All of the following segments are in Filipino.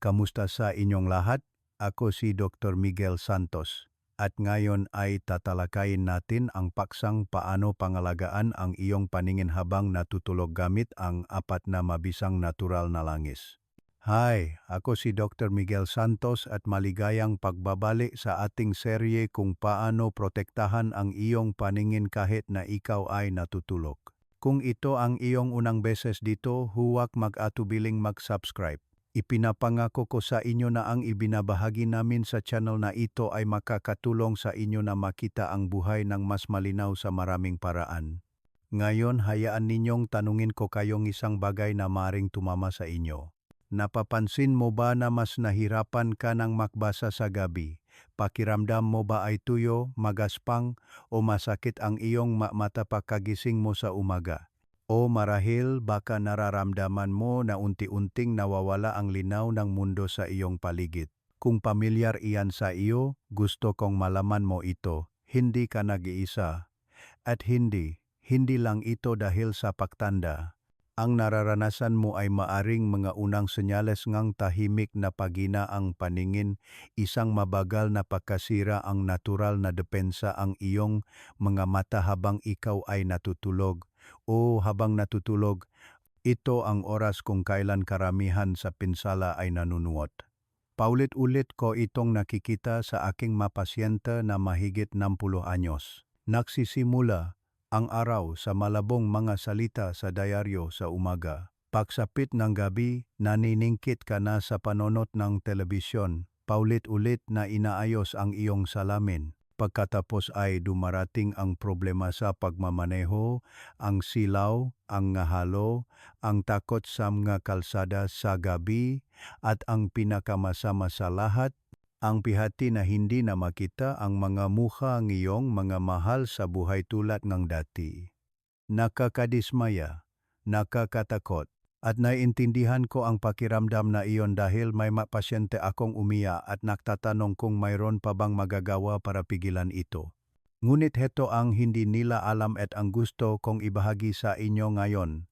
Kamusta sa inyong lahat? Ako si Dr. Miguel Santos. At ngayon ay tatalakayin natin ang paksang paano pangalagaan ang iyong paningin habang natutulog gamit ang apat na mabisang natural na langis. Hi, ako si Dr. Miguel Santos at maligayang pagbabalik sa ating serye kung paano protektahan ang iyong paningin kahit na ikaw ay natutulog. Kung ito ang iyong unang beses dito, huwag mag-atubiling mag-subscribe. Ipinapangako ko sa inyo na ang ibinabahagi namin sa channel na ito ay makakatulong sa inyo na makita ang buhay ng mas malinaw sa maraming paraan. Ngayon, hayaan ninyong tanungin ko kayong isang bagay na maring tumama sa inyo. Napapansin mo ba na mas nahirapan ka ng makbasa sa gabi? Pakiramdam mo ba ay tuyo, magaspang, o masakit ang iyong ma- mata pagkagising mo sa umaga? O marahil baka nararamdaman mo na unti-unting nawawala ang linaw ng mundo sa iyong paligid. Kung pamilyar iyan sa iyo, gusto kong malaman mo ito. Hindi ka nag-iisa. At hindi, hindi lang ito dahil sa pagtanda. Ang nararanasan mo ay maaring mga unang senyales ngang tahimik na pagina ang paningin, isang mabagal na pagkasira ang natural na depensa ang iyong mga mata habang ikaw ay natutulog o habang natutulog, ito ang oras kung kailan karamihan sa pinsala ay nanunuot. Paulit-ulit ko itong nakikita sa aking mapasyente na mahigit 60 anyos. Nagsisimula ang araw sa malabong mga salita sa diaryo sa umaga. Pagsapit ng gabi, naniningkit ka na sa panonot ng telebisyon. Paulit-ulit na inaayos ang iyong salamin. Pagkatapos ay dumarating ang problema sa pagmamaneho, ang silaw, ang ngahalo, ang takot sa mga kalsada sa gabi, at ang pinakamasama sa lahat, ang pihati na hindi na makita ang mga mukha ng iyong mga mahal sa buhay tulad ng dati. Nakakadismaya, nakakatakot, at naiintindihan ko ang pakiramdam na iyon dahil may pasyente akong umiya at naktatanong kung mayroon pa bang magagawa para pigilan ito. Ngunit heto ang hindi nila alam at ang gusto kong ibahagi sa inyo ngayon.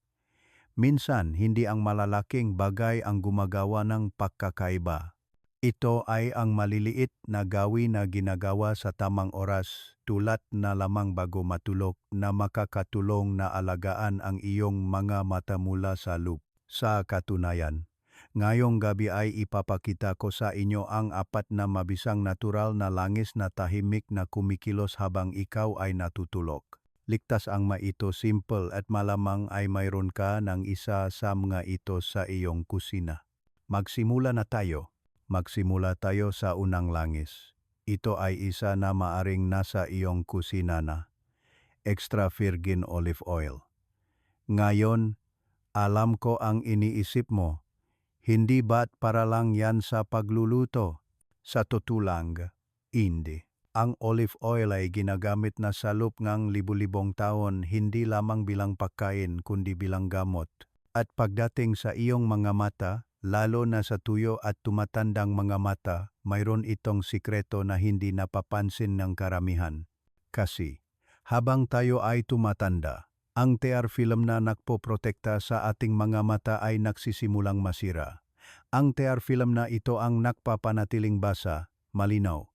Minsan, hindi ang malalaking bagay ang gumagawa ng pagkakaiba. Ito ay ang maliliit na gawi na ginagawa sa tamang oras tulad na lamang bago matulog na makakatulong na alagaan ang iyong mga mata mula sa loop. Sa katunayan, ngayong gabi ay ipapakita ko sa inyo ang apat na mabisang natural na langis na tahimik na kumikilos habang ikaw ay natutulog. Ligtas ang maito simple at malamang ay mayroon ka ng isa sa mga ito sa iyong kusina. Magsimula na tayo. Magsimula tayo sa unang langis. Ito ay isa na maaring nasa iyong kusina na. Extra virgin olive oil. Ngayon, alam ko ang iniisip mo. Hindi ba't para lang yan sa pagluluto? Sa tutulang, hindi. Ang olive oil ay ginagamit na sa loop ngang libu-libong taon hindi lamang bilang pagkain kundi bilang gamot. At pagdating sa iyong mga mata, lalo na sa tuyo at tumatandang mga mata, mayroon itong sikreto na hindi napapansin ng karamihan. Kasi, habang tayo ay tumatanda, ang tear film na nagpoprotekta sa ating mga mata ay nagsisimulang masira. Ang tear film na ito ang nakpapanatiling basa, malinaw,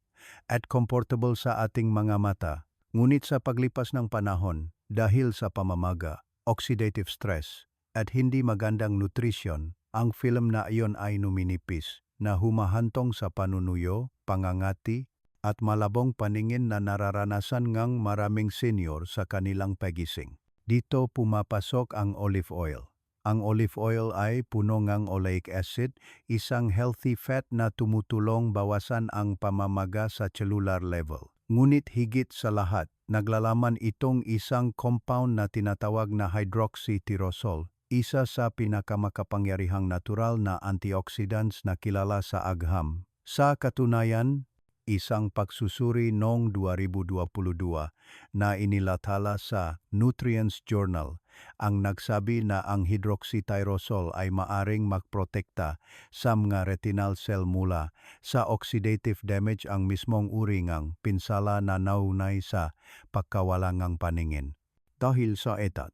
at comfortable sa ating mga mata. Ngunit sa paglipas ng panahon, dahil sa pamamaga, oxidative stress, at hindi magandang nutrisyon, ang film na iyon ay numinipis na humahantong sa panunuyo, pangangati, at malabong paningin na nararanasan ngang maraming senior sa kanilang pagising. Dito pumapasok ang olive oil. Ang olive oil ay puno ngang oleic acid, isang healthy fat na tumutulong bawasan ang pamamaga sa cellular level. Ngunit higit sa lahat, naglalaman itong isang compound na tinatawag na hydroxytyrosol, isa sa pinakamakapangyarihang natural na antioxidants na kilala sa agham. Sa katunayan, isang pagsusuri noong 2022 na inilathala sa Nutrients Journal ang nagsabi na ang hydroxytyrosol ay maaring magprotekta sa mga retinal cell mula sa oxidative damage ang mismong uri ngang pinsala na naunay sa pagkawalangang paningin. Dahil sa etat,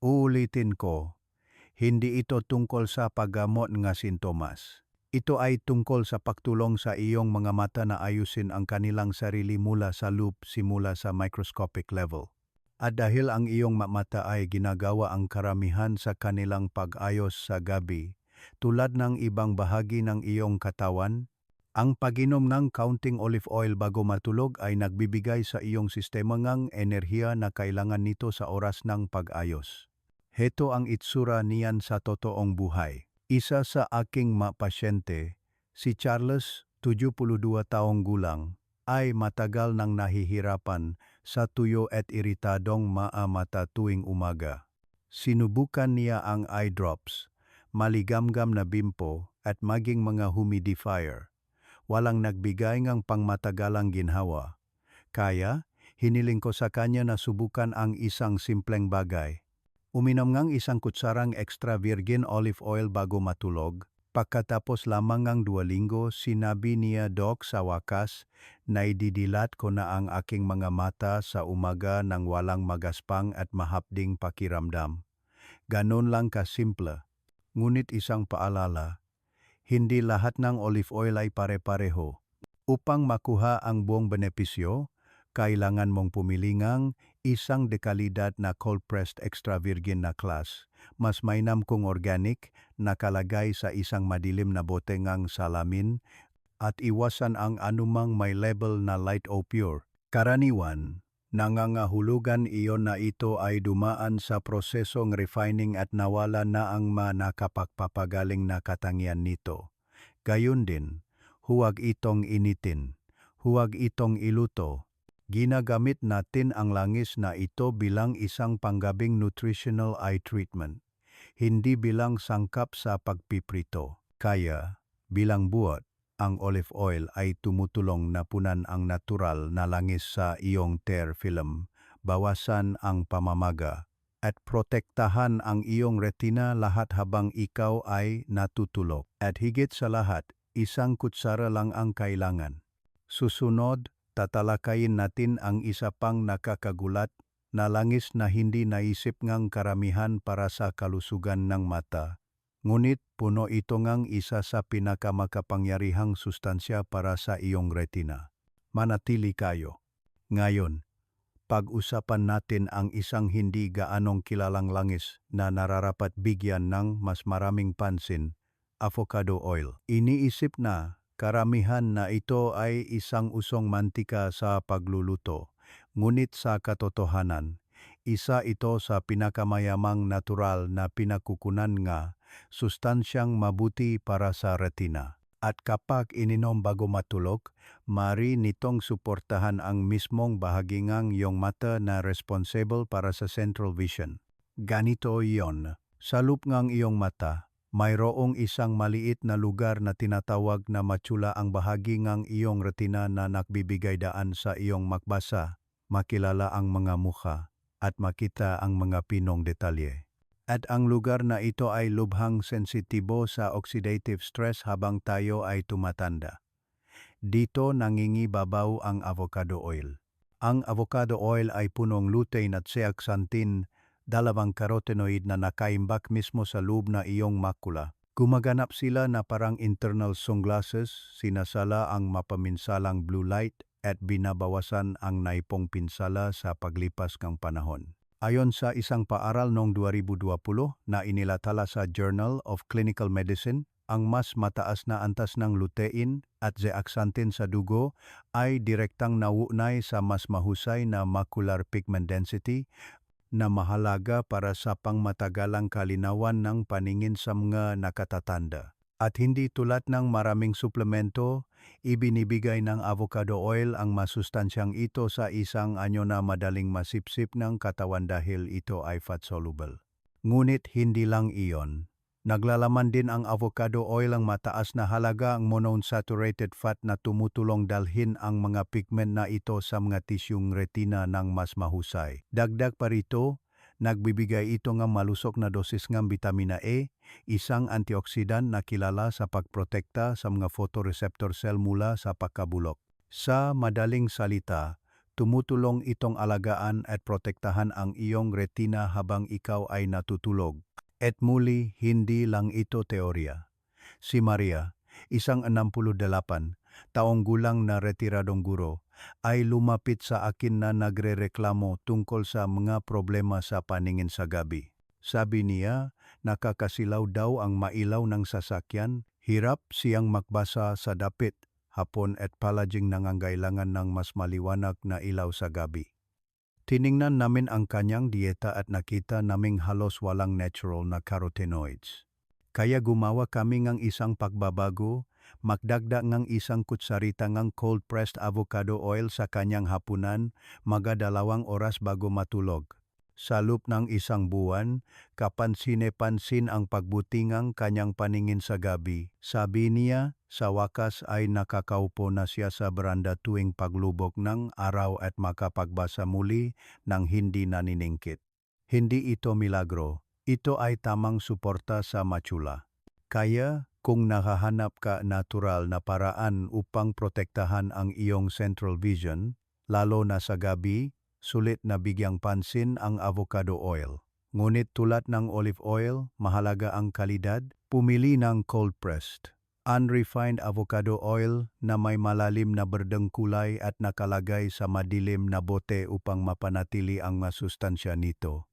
uulitin ko, hindi ito tungkol sa paggamot nga sintomas. Ito ay tungkol sa pagtulong sa iyong mga mata na ayusin ang kanilang sarili mula sa loop simula sa microscopic level. At dahil ang iyong ma- mata ay ginagawa ang karamihan sa kanilang pag-ayos sa gabi, tulad ng ibang bahagi ng iyong katawan, ang paginom ng counting olive oil bago matulog ay nagbibigay sa iyong sistema ng enerhiya na kailangan nito sa oras ng pag-ayos. Heto ang itsura niyan sa totoong buhay. Isa sa aking mga pasyente, si Charles, 72 taong gulang, ay matagal nang nahihirapan sa tuyo at iritadong maamata tuwing umaga. Sinubukan niya ang eye drops, maligamgam na bimpo at maging mga humidifier. Walang nagbigay ng pangmatagalang ginhawa. Kaya, hiniling ko sa kanya na subukan ang isang simpleng bagay. Uminom ngang isang kutsarang extra virgin olive oil bago matulog. Pagkatapos lamang ng dua linggo, sinabi niya, Dok, sa wakas, naididilat ko na ang aking mga mata sa umaga ng walang magaspang at mahapding pakiramdam. Ganon lang kasimple. Ngunit isang paalala, hindi lahat ng olive oil ay pare-pareho. Upang makuha ang buong benepisyo, kailangan mong pumili ng isang dekalidad na cold-pressed extra virgin na class. Mas mainam kung organic, nakalagay sa isang madilim na bote ngang salamin at iwasan ang anumang may label na light o pure. Karaniwan, nangangahulugan iyon na ito ay dumaan sa prosesong refining at nawala na ang manakapagpapagaling na katangian nito. Gayun din, huwag itong initin, huwag itong iluto, Ginagamit natin ang langis na ito bilang isang panggabing nutritional eye treatment, hindi bilang sangkap sa pagpiprito. Kaya, bilang buot, ang olive oil ay tumutulong na punan ang natural na langis sa iyong tear film, bawasan ang pamamaga, at protektahan ang iyong retina lahat habang ikaw ay natutulog. At higit sa lahat, isang kutsara lang ang kailangan. Susunod, tatalakayin natin ang isa pang nakakagulat na langis na hindi naisip ngang karamihan para sa kalusugan ng mata. Ngunit puno ito ngang isa sa pinakamakapangyarihang sustansya para sa iyong retina. Manatili kayo. Ngayon, pag-usapan natin ang isang hindi gaanong kilalang langis na nararapat bigyan ng mas maraming pansin, avocado oil. Iniisip na Karamihan na ito ay isang usong mantika sa pagluluto, ngunit sa katotohanan, isa ito sa pinakamayamang natural na pinakukunan nga sustansyang mabuti para sa retina. At kapag ininom bago matulog, mari nitong suportahan ang mismong bahagi ng iyong mata na responsible para sa central vision. Ganito iyon, sa loop ng iyong mata, mayroong isang maliit na lugar na tinatawag na matsula ang bahagi ng iyong retina na nagbibigay daan sa iyong makbasa, makilala ang mga mukha, at makita ang mga pinong detalye. At ang lugar na ito ay lubhang sensitibo sa oxidative stress habang tayo ay tumatanda. Dito nangingibabaw ang avocado oil. Ang avocado oil ay punong lutein at zeaxanthin dalawang carotenoid na nakaimbak mismo sa loob na iyong makula. Gumaganap sila na parang internal sunglasses, sinasala ang mapaminsalang blue light at binabawasan ang naipong pinsala sa paglipas ng panahon. Ayon sa isang paaral noong 2020 na inilatala sa Journal of Clinical Medicine, ang mas mataas na antas ng lutein at zeaxanthin sa dugo ay direktang nauunay sa mas mahusay na macular pigment density na mahalaga para sa pangmatagalang kalinawan ng paningin sa mga nakatatanda. At hindi tulad ng maraming suplemento, ibinibigay ng avocado oil ang masustansyang ito sa isang anyo na madaling masipsip ng katawan dahil ito ay fat-soluble. Ngunit hindi lang iyon. Naglalaman din ang avocado oil ang mataas na halaga ang monounsaturated fat na tumutulong dalhin ang mga pigment na ito sa mga tisyong retina ng mas mahusay. Dagdag pa rito, nagbibigay ito ng malusok na dosis ng vitamina E, isang antioxidant na kilala sa pagprotekta sa mga photoreceptor cell mula sa pagkabulok. Sa madaling salita, tumutulong itong alagaan at protektahan ang iyong retina habang ikaw ay natutulog. At muli, hindi lang ito teorya. Si Maria, isang 68 taong gulang na retiradong guro, ay lumapit sa akin na nagrereklamo tungkol sa mga problema sa paningin sa gabi. Sabi niya, nakakasilaw daw ang mailaw ng sasakyan, hirap siyang makbasa sa dapit, hapon at palaging nangangailangan ng mas maliwanag na ilaw sa gabi. Tiningnan namin ang kanyang dieta at nakita naming halos walang natural na carotenoids. Kaya gumawa kami ng isang pagbabago, magdagda ng isang kutsarita ng cold-pressed avocado oil sa kanyang hapunan, maga dalawang oras bago matulog. Sa loob ng isang buwan, kapansine-pansin ang pagbutingang kanyang paningin sa gabi. Sabi niya, sa wakas ay nakakaupo na siya sa beranda tuwing paglubog ng araw at makapagbasa muli ng hindi naniningkit. Hindi ito milagro, ito ay tamang suporta sa matsula. Kaya, kung nakahanap ka natural na paraan upang protektahan ang iyong central vision, lalo na sa gabi, sulit na bigyang pansin ang avocado oil. Ngunit tulad ng olive oil, mahalaga ang kalidad, pumili ng cold-pressed. Unrefined avocado oil na may malalim na berdeng kulay at nakalagay sa madilim na bote upang mapanatili ang masustansya nito.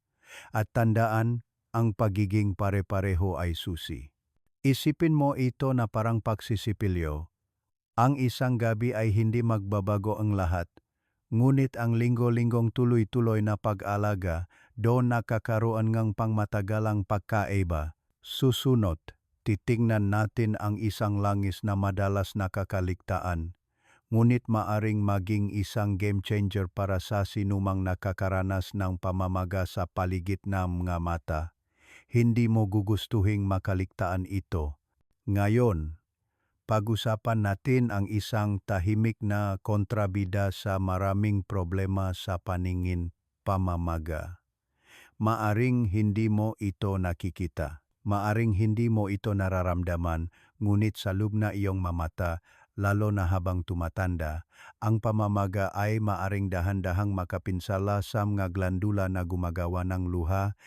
At tandaan, ang pagiging pare-pareho ay susi. Isipin mo ito na parang pagsisipilyo. Ang isang gabi ay hindi magbabago ang lahat, ngunit ang linggo-linggong tuloy-tuloy na pag-alaga doon nakakaroon ng pangmatagalang pagkaiba. Susunod, titingnan natin ang isang langis na madalas nakakaligtaan, ngunit maaring maging isang game changer para sa sinumang nakakaranas ng pamamaga sa paligid ng mga mata. Hindi mo gugustuhing makaligtaan ito. Ngayon, pag-usapan natin ang isang tahimik na kontrabida sa maraming problema sa paningin pamamaga. Maaring hindi mo ito nakikita, maaring hindi mo ito nararamdaman, ngunit sa loob na iyong mamata, lalo na habang tumatanda, ang pamamaga ay maaring dahan-dahang makapinsala sa mga glandula na gumagawa ng luha,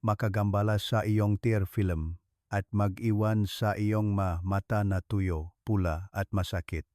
makagambala sa iyong tear film, at mag-iwan sa iyong ma mata na tuyo, pula at masakit.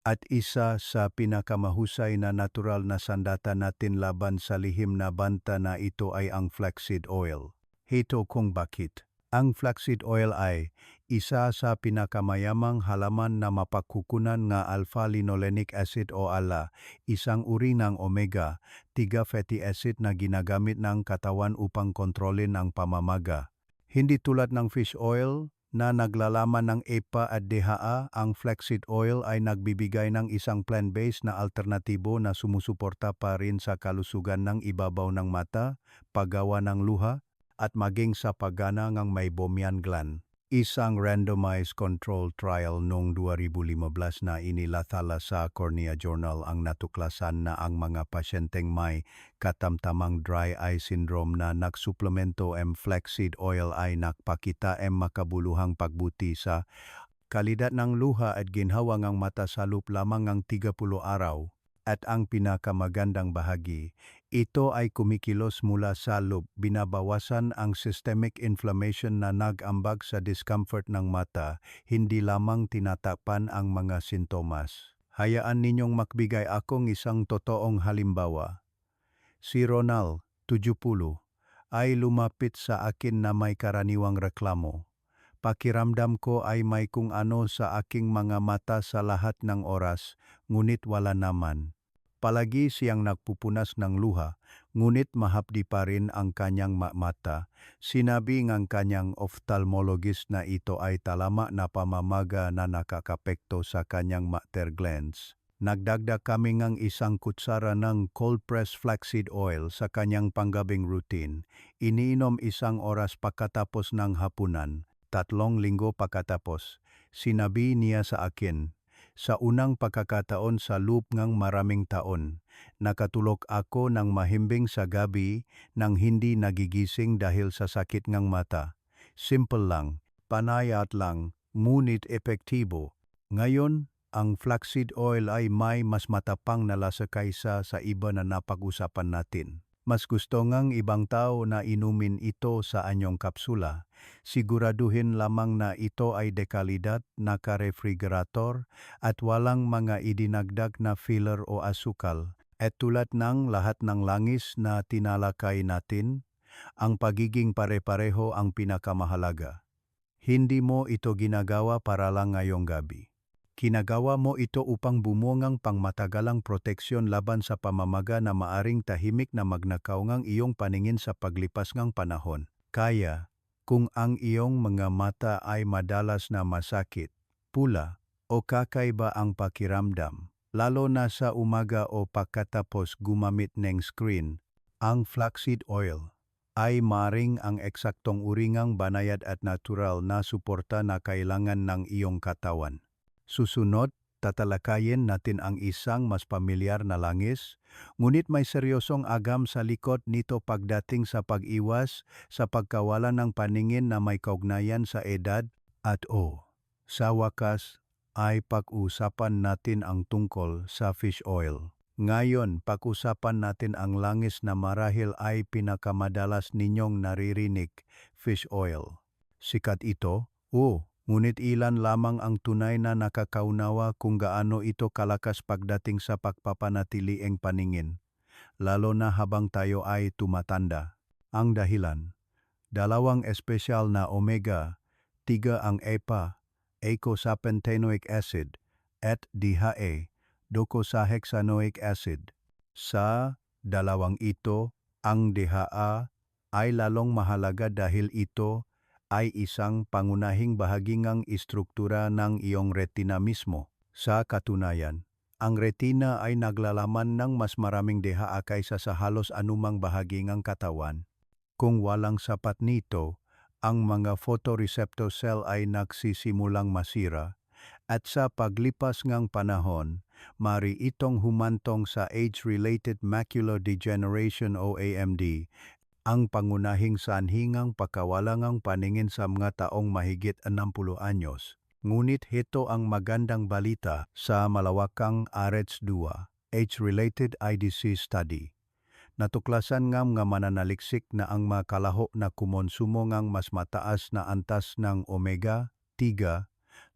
At isa sa pinakamahusay na natural na sandata natin laban sa lihim na banta na ito ay ang flaxseed oil. Hito kung bakit. Ang flaxseed oil ay isa sa pinakamayamang halaman na mapagkukunan nga alpha-linolenic acid o ALA, isang uri ng omega, 3 fatty acid na ginagamit ng katawan upang kontrolin ang pamamaga. Hindi tulad ng fish oil na naglalaman ng EPA at DHA, ang flaxseed oil ay nagbibigay ng isang plant-based na alternatibo na sumusuporta pa rin sa kalusugan ng ibabaw ng mata, paggawa ng luha, at maging sa paggana ng meibomian gland. Isang randomized control trial noong 2015 na inilathala sa Cornea Journal ang natuklasan na ang mga pasyenteng may katamtamang dry eye syndrome na nagsuplemento m flaxseed oil ay nakpakita m makabuluhang pagbuti sa kalidad ng luha at ginhawa ng mata sa loop lamang ng 30 araw. At ang pinakamagandang bahagi, ito ay kumikilos mula sa loob, binabawasan ang systemic inflammation na nag-ambag sa discomfort ng mata, hindi lamang tinatakpan ang mga sintomas. Hayaan ninyong makbigay akong isang totoong halimbawa. Si Ronald, 70, ay lumapit sa akin na may karaniwang reklamo. Pakiramdam ko ay may kung ano sa aking mga mata sa lahat ng oras, ngunit wala naman. Palagi siyang nagpupunas ng luha, ngunit mahapdi pa rin ang kanyang mata. Sinabi ng kanyang ophthalmologist na ito ay talama na pamamaga na nakakapekto sa kanyang mater glands. Nagdagdag kami ng isang kutsara ng cold-pressed flaxseed oil sa kanyang panggabing routine. Iniinom isang oras pagkatapos ng hapunan, tatlong linggo pagkatapos. Sinabi niya sa akin, sa unang pagkakataon sa loop ng maraming taon, nakatulog ako ng mahimbing sa gabi nang hindi nagigising dahil sa sakit ng mata. Simple lang, panayat lang, ngunit epektibo. Ngayon, ang flaxseed oil ay may mas matapang na lasa kaysa sa iba na napag-usapan natin. Mas gusto ngang ibang tao na inumin ito sa anyong kapsula. Siguraduhin lamang na ito ay dekalidad, naka-refrigerator, at walang mga idinagdag na filler o asukal. At tulad ng lahat ng langis na tinalakay natin, ang pagiging pare-pareho ang pinakamahalaga. Hindi mo ito ginagawa para lang ngayong gabi. Kinagawa mo ito upang bumungang pangmatagalang proteksyon laban sa pamamaga na maaring tahimik na magnakaw ngang iyong paningin sa paglipas ngang panahon. Kaya, kung ang iyong mga mata ay madalas na masakit, pula, o kakaiba ang pakiramdam, lalo na sa umaga o pagkatapos gumamit ng screen, ang flaxseed oil ay maring ang eksaktong uringang banayad at natural na suporta na kailangan ng iyong katawan. Susunod, tatalakayin natin ang isang mas pamilyar na langis, ngunit may seryosong agam sa likod nito pagdating sa pag-iwas sa pagkawala ng paningin na may kaugnayan sa edad at o. Sa wakas, ay pag-usapan natin ang tungkol sa fish oil. Ngayon, pag-usapan natin ang langis na marahil ay pinakamadalas ninyong naririnig, fish oil. Sikat ito, o ngunit ilan lamang ang tunay na nakakaunawa kung gaano ito kalakas pagdating sa pagpapanatili ang paningin, lalo na habang tayo ay tumatanda. Ang dahilan, dalawang espesyal na omega-3 ang EPA, eicosapentaenoic acid, at DHA, docosahexaenoic acid. Sa dalawang ito, ang DHA ay lalong mahalaga dahil ito ay isang pangunahing bahaging istruktura ng iyong retina mismo. Sa katunayan, ang retina ay naglalaman ng mas maraming DHA kaysa sa halos anumang bahagi ng katawan. Kung walang sapat nito, ang mga photoreceptor cell ay nagsisimulang masira at sa paglipas ng panahon, mari itong humantong sa age-related macular degeneration o AMD ang pangunahing sanhingang pagkawalangang paningin sa mga taong mahigit 60 anyos. Ngunit ito ang magandang balita sa malawakang AREDS-2, Age-Related Disease Study. Natuklasan nga nga mananaliksik na ang mga kalaho na kumonsumo ngang mas mataas na antas ng omega-3,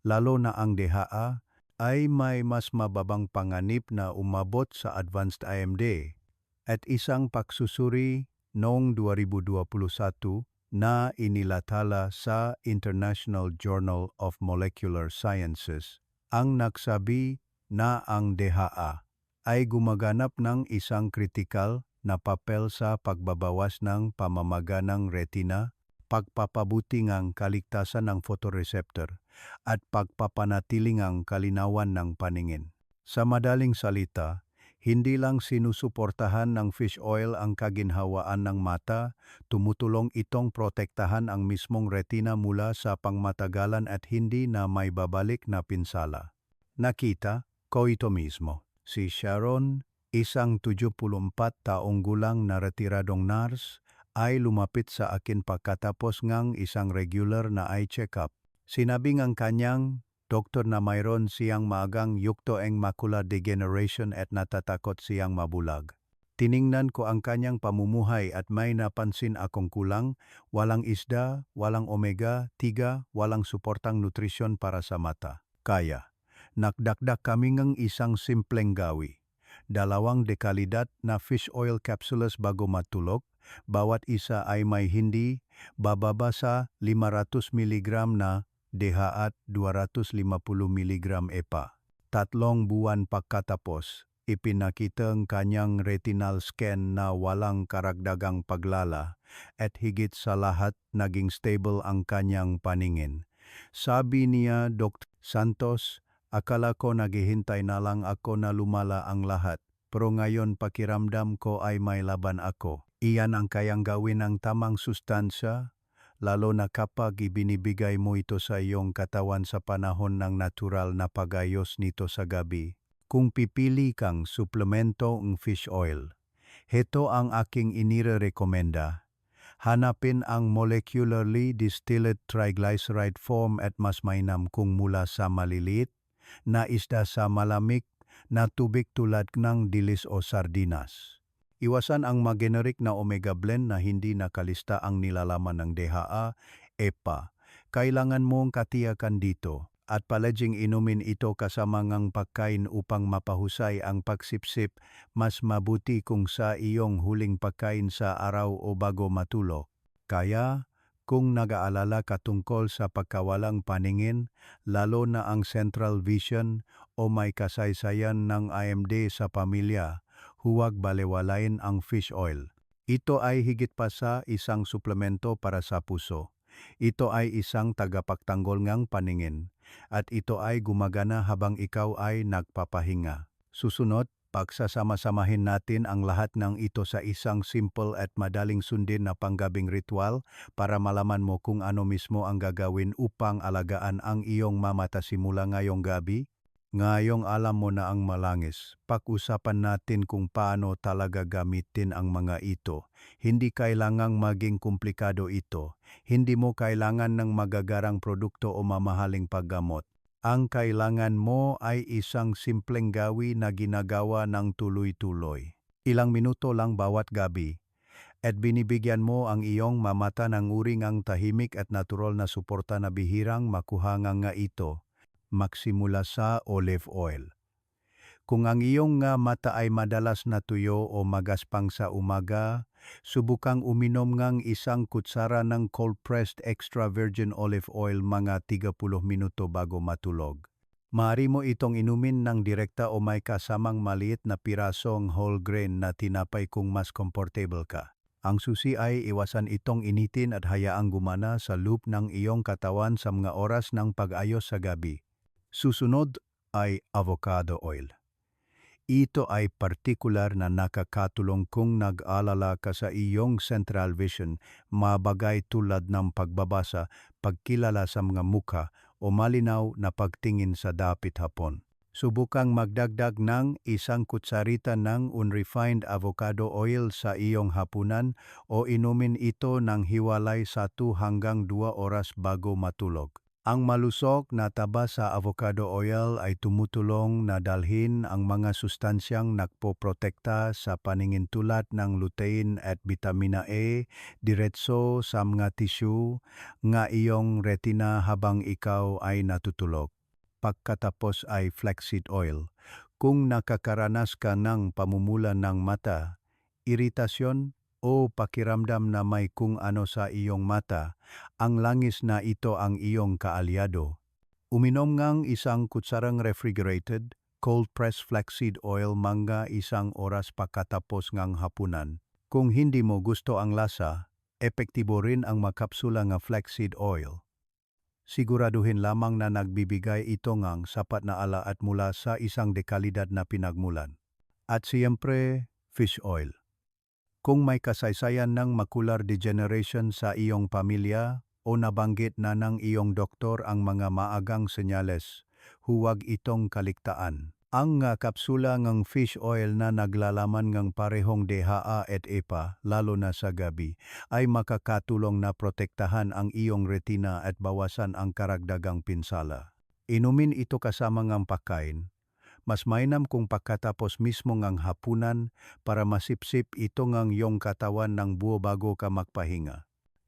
lalo na ang DHA, ay may mas mababang panganib na umabot sa advanced AMD at isang pagsusuri noong 2021 na inilathala sa International Journal of Molecular Sciences ang nagsabi na ang DHA ay gumaganap ng isang kritikal na papel sa pagbabawas ng pamamaga ng retina, pagpapabuti ng kaligtasan ng photoreceptor, at pagpapanatiling ang kalinawan ng paningin. Sa madaling salita, hindi lang sinusuportahan ng fish oil ang kaginhawaan ng mata, tumutulong itong protektahan ang mismong retina mula sa pangmatagalan at hindi na may babalik na pinsala. Nakita ko ito mismo. Si Sharon, isang 74 taong gulang na retiradong nurse, ay lumapit sa akin pagkatapos ngang isang regular na eye check-up. Sinabi ngang kanyang doktor na mayroon siyang maagang yukto ang macular degeneration at natatakot siyang mabulag. Tiningnan ko ang kanyang pamumuhay at may napansin akong kulang, walang isda, walang omega, tiga, walang suportang nutrisyon para sa mata. Kaya, nakdakdak kami ng isang simpleng gawi. Dalawang dekalidad na fish oil capsules bago matulog, bawat isa ay may hindi bababa sa 500 mg na DHA at 250 mg EPA. Tatlong buwan pagkatapos, ipinakita ang kanyang retinal scan na walang karagdagang paglala at higit sa lahat naging stable ang kanyang paningin. Sabi niya, Dr. Santos, akala ko naghihintay na lang ako na lumala ang lahat, pero ngayon pakiramdam ko ay may laban ako. Iyan ang kayang gawin ng tamang sustansya lalo na kapag ibinibigay mo ito sa iyong katawan sa panahon ng natural na pagayos nito sa gabi. Kung pipili kang suplemento ng fish oil, heto ang aking inire-rekomenda. Hanapin ang molecularly distilled triglyceride form at mas mainam kung mula sa maliliit na isda sa malamig na tubig tulad ng dilis o sardinas. Iwasan ang mageneric na omega blend na hindi nakalista ang nilalaman ng DHA, EPA. Kailangan mong katiyakan dito at paleging inumin ito kasama ngang pagkain upang mapahusay ang pagsipsip mas mabuti kung sa iyong huling pagkain sa araw o bago matulog. Kaya, kung nag-aalala ka tungkol sa pagkawalang paningin, lalo na ang central vision o may kasaysayan ng IMD sa pamilya, huwag balewalain ang fish oil. Ito ay higit pa sa isang suplemento para sa puso. Ito ay isang tagapagtanggol ngang paningin at ito ay gumagana habang ikaw ay nagpapahinga. Susunod, pagsasama-samahin natin ang lahat ng ito sa isang simple at madaling sundin na panggabing ritual para malaman mo kung ano mismo ang gagawin upang alagaan ang iyong mamata simula ngayong gabi. Ngayong alam mo na ang malangis, pag-usapan natin kung paano talaga gamitin ang mga ito. Hindi kailangang maging komplikado ito. Hindi mo kailangan ng magagarang produkto o mamahaling paggamot. Ang kailangan mo ay isang simpleng gawi na ginagawa ng tuloy-tuloy. Ilang minuto lang bawat gabi. At binibigyan mo ang iyong mamata ng uring ang tahimik at natural na suporta na bihirang makuha nga ito magsimula sa olive oil. Kung ang iyong nga mata ay madalas na tuyo o magaspang sa umaga, subukang uminom ngang isang kutsara ng cold-pressed extra virgin olive oil mga 30 minuto bago matulog. Maaari mo itong inumin ng direkta o may kasamang maliit na pirasong whole grain na tinapay kung mas comfortable ka. Ang susi ay iwasan itong initin at hayaang gumana sa loop ng iyong katawan sa mga oras ng pag-ayos sa gabi. Susunod ay avocado oil. Ito ay partikular na nakakatulong kung nag-alala ka sa iyong central vision, mabagay tulad ng pagbabasa, pagkilala sa mga mukha o malinaw na pagtingin sa dapit hapon. Subukang magdagdag ng isang kutsarita ng unrefined avocado oil sa iyong hapunan o inumin ito ng hiwalay sa 2 hanggang 2 oras bago matulog. Ang malusok na taba sa avocado oil ay tumutulong na dalhin ang mga sustansyang nagpoprotekta sa paningin tulad ng lutein at vitamina A diretso sa mga tissue nga iyong retina habang ikaw ay natutulog. Pagkatapos ay flaxseed oil. Kung nakakaranas ka ng pamumula ng mata, iritasyon o pakiramdam na may kung ano sa iyong mata, ang langis na ito ang iyong kaalyado. Uminom ngang isang kutsarang refrigerated, cold-pressed flaxseed oil mangga isang oras pagkatapos ngang hapunan. Kung hindi mo gusto ang lasa, epektibo rin ang makapsula nga flaxseed oil. Siguraduhin lamang na nagbibigay ito ngang sapat na ala at mula sa isang dekalidad na pinagmulan. At siyempre, fish oil. Kung may kasaysayan ng macular degeneration sa iyong pamilya o nabanggit na ng iyong doktor ang mga maagang senyales, huwag itong kaligtaan. Ang nga kapsula ng fish oil na naglalaman ng parehong DHA at EPA, lalo na sa gabi, ay makakatulong na protektahan ang iyong retina at bawasan ang karagdagang pinsala. Inumin ito kasama ng pagkain, mas mainam kung pagkatapos mismo ngang hapunan para masipsip ito ngang iyong katawan ng buo bago ka magpahinga.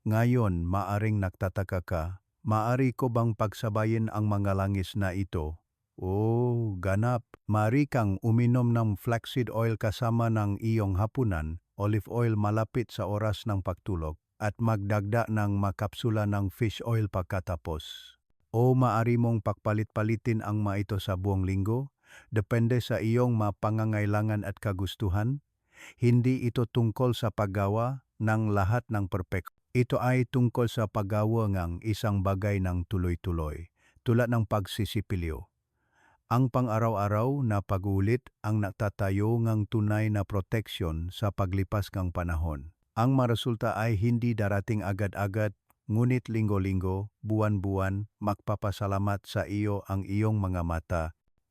Ngayon, maaring nagtataka ka, maari ko bang pagsabayin ang mga langis na ito? Oh, ganap. Maari kang uminom ng flaxseed oil kasama ng iyong hapunan, olive oil malapit sa oras ng pagtulog, at magdagda ng makapsula ng fish oil pagkatapos. O maari mong pagpalit-palitin ang mga ito sa buong linggo, depende sa iyong mapangangailangan at kagustuhan. Hindi ito tungkol sa paggawa ng lahat ng perpek. Ito ay tungkol sa paggawa ng isang bagay ng tuloy-tuloy, tulad ng pagsisipilyo. Ang pang-araw-araw na pagulit ang natatayo ng tunay na proteksyon sa paglipas ng panahon. Ang maresulta ay hindi darating agad-agad, ngunit linggo-linggo, buwan-buwan, magpapasalamat sa iyo ang iyong mga mata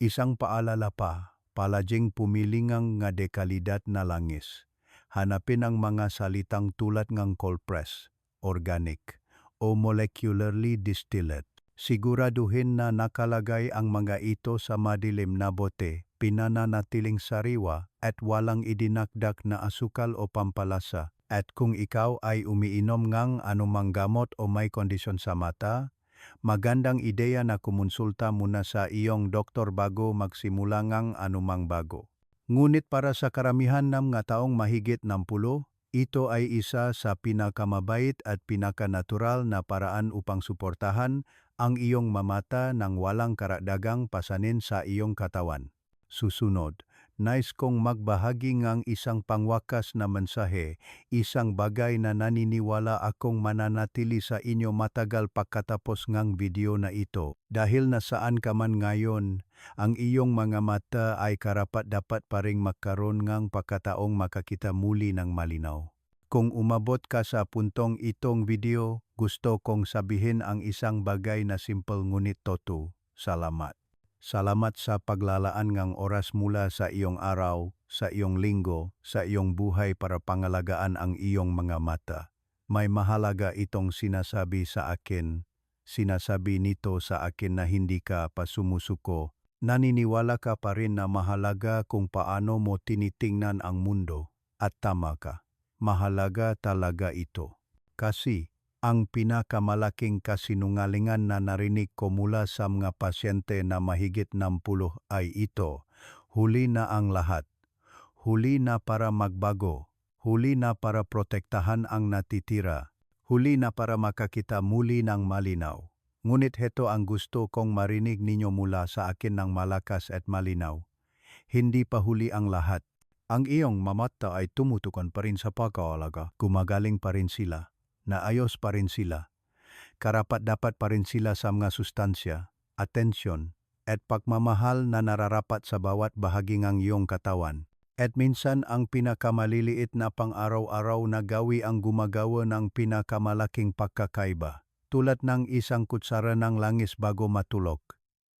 Isang paalala pa, palaging pumilingang nga dekalidad na langis. Hanapin ang mga salitang tulad ng cold press, organic, o molecularly distilled. Siguraduhin na nakalagay ang mga ito sa madilim na bote pinananatiling sariwa at walang idinakdak na asukal o pampalasa. At kung ikaw ay umiinom ngang anumang gamot o may kondisyon sa mata, magandang ideya na kumonsulta muna sa iyong doktor bago magsimula ngang anumang bago. Ngunit para sa karamihan ng mga taong mahigit ng pulo, ito ay isa sa pinakamabait at pinakanatural na paraan upang suportahan ang iyong mamata ng walang karagdagang pasanin sa iyong katawan. Susunod, nais kong magbahagi ng isang pangwakas na mensahe, isang bagay na naniniwala akong mananatili sa inyo matagal pagkatapos ng video na ito. Dahil nasaan ka man ngayon, ang iyong mga mata ay karapat dapat pa ring magkaroon ng pagkataong makakita muli ng malinaw. Kung umabot ka sa puntong itong video, gusto kong sabihin ang isang bagay na simple ngunit totoo. Salamat. Salamat sa paglalaan ng oras mula sa iyong araw, sa iyong linggo, sa iyong buhay para pangalagaan ang iyong mga mata. May mahalaga itong sinasabi sa akin. Sinasabi nito sa akin na hindi ka pa sumusuko. Naniniwala ka pa rin na mahalaga kung paano mo tinitingnan ang mundo. At tama ka. Mahalaga talaga ito. Kasi ang pinakamalaking kasinungalingan na narinig ko mula sa mga pasyente na mahigit 60 ay ito, huli na ang lahat. Huli na para magbago, huli na para protektahan ang natitira, huli na para makakita muli ng malinaw. Ngunit heto ang gusto kong marinig ninyo mula sa akin ng malakas at malinaw. Hindi pa huli ang lahat. Ang iyong mamata ay tumutukan pa rin sa pag-aalaga, gumagaling pa rin sila naayos pa rin sila. Karapat-dapat pa rin sila sa mga sustansya, atensyon, at pagmamahal na nararapat sa bawat bahagi ng iyong katawan. At minsan ang pinakamaliliit na pang-araw-araw na gawi ang gumagawa ng pinakamalaking pagkakaiba. Tulad ng isang kutsara ng langis bago matulog.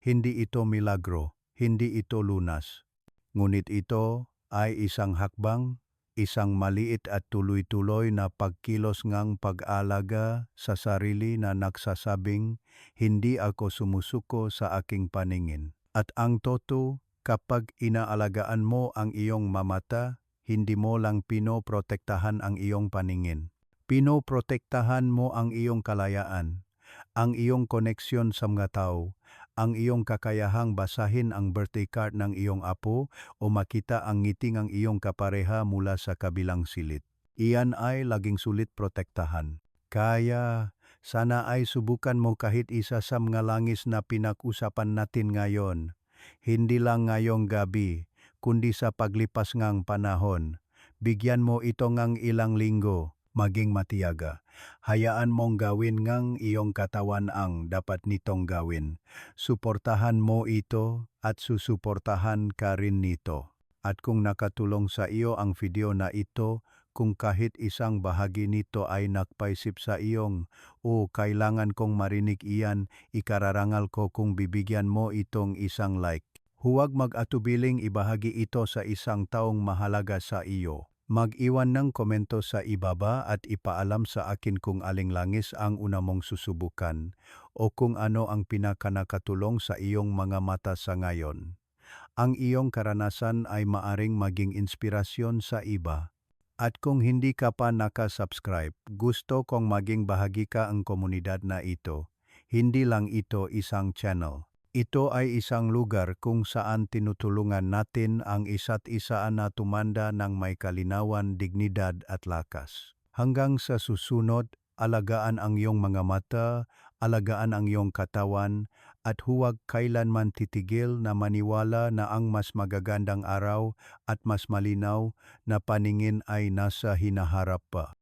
Hindi ito milagro, hindi ito lunas. Ngunit ito ay isang hakbang isang maliit at tuloy-tuloy na pagkilos ngang pag-alaga sa sarili na nagsasabing, hindi ako sumusuko sa aking paningin. At ang toto, kapag inaalagaan mo ang iyong mamata, hindi mo lang pinoprotektahan ang iyong paningin. Pinoprotektahan mo ang iyong kalayaan, ang iyong koneksyon sa mga tao, ang iyong kakayahang basahin ang birthday card ng iyong apo o makita ang ngiti ng iyong kapareha mula sa kabilang silid. Iyan ay laging sulit protektahan. Kaya, sana ay subukan mo kahit isa sa mga langis na pinag-usapan natin ngayon. Hindi lang ngayong gabi, kundi sa paglipas ngang panahon. Bigyan mo ito ngang ilang linggo, maging matiyaga. Hayaan mong gawin ngang iyong katawan ang dapat nitong gawin. Suportahan mo ito at susuportahan ka rin nito. At kung nakatulong sa iyo ang video na ito, kung kahit isang bahagi nito ay nakpaisip sa iyong, o kailangan kong marinig iyan, ikararangal ko kung bibigyan mo itong isang like. Huwag mag-atubiling ibahagi ito sa isang taong mahalaga sa iyo. Mag-iwan ng komento sa ibaba at ipaalam sa akin kung aling langis ang una mong susubukan o kung ano ang pinakanakatulong sa iyong mga mata sa ngayon. Ang iyong karanasan ay maaring maging inspirasyon sa iba. At kung hindi ka pa nakasubscribe, gusto kong maging bahagi ka ang komunidad na ito. Hindi lang ito isang channel. Ito ay isang lugar kung saan tinutulungan natin ang isa't isa na tumanda ng may kalinawan, dignidad at lakas. Hanggang sa susunod, alagaan ang iyong mga mata, alagaan ang iyong katawan, at huwag kailanman titigil na maniwala na ang mas magagandang araw at mas malinaw na paningin ay nasa hinaharap pa.